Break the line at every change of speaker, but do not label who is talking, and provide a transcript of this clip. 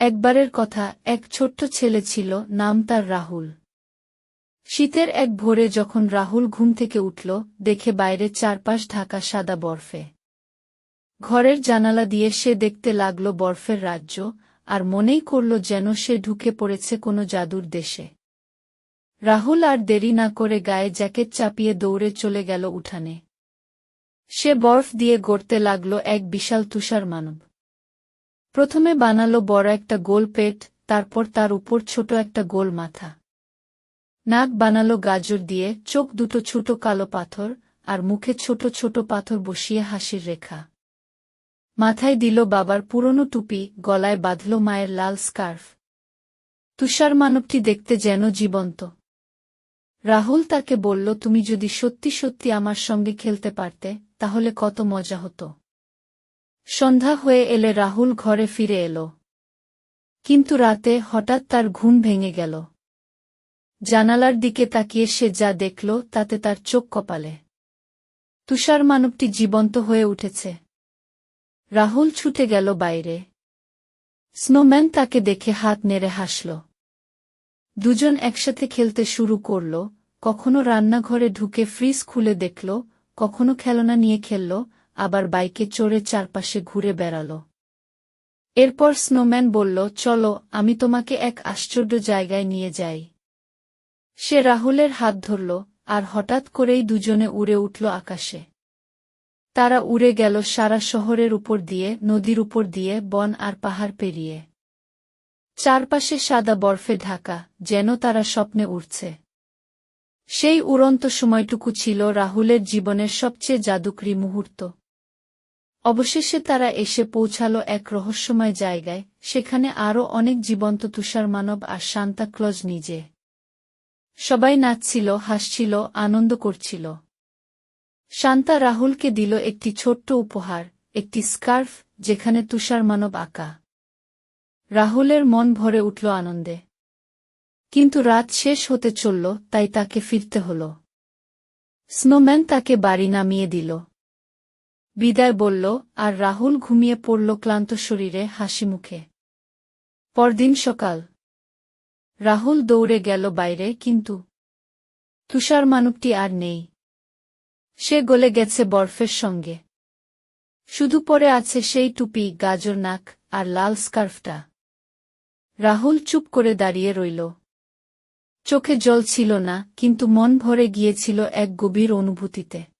একবারের কথা, এক ছোট্ট ছেলে ছিল, নাম তার রাহুল। শীতের এক ভোরে যখন রাহুল ঘুম থেকে উঠল, দেখে বাইরে চারপাশ ঢাকা সাদা বরফে। ঘরের জানালা দিয়ে সে দেখতে লাগল বরফের রাজ্য, আর মনেই করল যেন সে ঢুকে পড়েছে কোনো জাদুর দেশে। রাহুল আর দেরি না করে গায়ে জ্যাকেট চাপিয়ে দৌড়ে চলে গেল উঠানে। সে বরফ দিয়ে গড়তে লাগল এক বিশাল তুষার মানব প্রথমে বানালো বড় একটা গোল পেট, তারপর তার উপর ছোট একটা গোল মাথা। নাক বানালো গাজর দিয়ে, চোখ দুটো ছোট কালো পাথর, আর মুখে ছোট ছোট পাথর বসিয়ে হাসির রেখা। মাথায় দিল বাবার পুরনো টুপি, গলায় বাঁধল মায়ের লাল স্কার্ফ। তুষার মানবটি দেখতে যেন জীবন্ত। রাহুল তাকে বলল, তুমি যদি সত্যি সত্যি আমার সঙ্গে খেলতে পারতে, তাহলে কত মজা হতো। সন্ধ্যা হয়ে এলে রাহুল ঘরে ফিরে এলো। কিন্তু রাতে হঠাৎ তার ঘুম ভেঙে গেল। জানালার দিকে তাকিয়ে সে যা দেখল তাতে তার চোখ কপালে। তুষার মানবটি জীবন্ত হয়ে উঠেছে। রাহুল ছুটে গেল বাইরে। স্নোম্যান তাকে দেখে হাত নেড়ে হাসল। দুজন একসাথে খেলতে শুরু করল, কখনো রান্নাঘরে ঢুকে ফ্রিজ খুলে দেখল, কখনো খেলনা নিয়ে খেলল আবার বাইকে চড়ে চারপাশে ঘুরে বেড়াল। এরপর স্নোম্যান বলল, চলো, আমি তোমাকে এক আশ্চর্য জায়গায় নিয়ে যাই। সে রাহুলের হাত ধরল, আর হঠাৎ করেই দুজনে উড়ে উঠল আকাশে। তারা উড়ে গেল সারা শহরের উপর দিয়ে, নদীর উপর দিয়ে, বন আর পাহাড় পেরিয়ে। চারপাশে সাদা বরফে ঢাকা, যেন তারা স্বপ্নে উঠছে সেই উড়ন্ত সময়টুকু ছিল রাহুলের জীবনের সবচেয়ে জাদুকরী মুহূর্ত। অবশেষে তারা এসে পৌঁছাল এক রহস্যময় জায়গায়, সেখানে আরও অনেক জীবন্ত তুষার মানব আর সান্তাক্লজ নিজে। সবাই নাচছিল, হাসছিল, আনন্দ করছিল। শান্তা রাহুলকে দিল একটি ছোট্ট উপহার, একটি স্কার্ফ, যেখানে তুষার মানব আঁকা। রাহুলের মন ভরে উঠল আনন্দে। কিন্তু রাত শেষ হতে চলল, তাই তাকে ফিরতে হল। স্নোম্যান তাকে বাড়ি নামিয়ে দিল। বিদায় বলল, আর রাহুল ঘুমিয়ে পড়ল ক্লান্ত শরীরে হাসি মুখে। পরদিন সকাল। রাহুল দৌড়ে গেল বাইরে, কিন্তু তুষার মানবটি আর নেই। সে গলে গেছে বরফের সঙ্গে। শুধু পরে আছে সেই টুপি, গাজর নাক আর লাল স্কার্ফটা। রাহুল চুপ করে দাঁড়িয়ে রইল। চোখে জল ছিল না, কিন্তু মন ভরে গিয়েছিল এক গভীর অনুভূতিতে।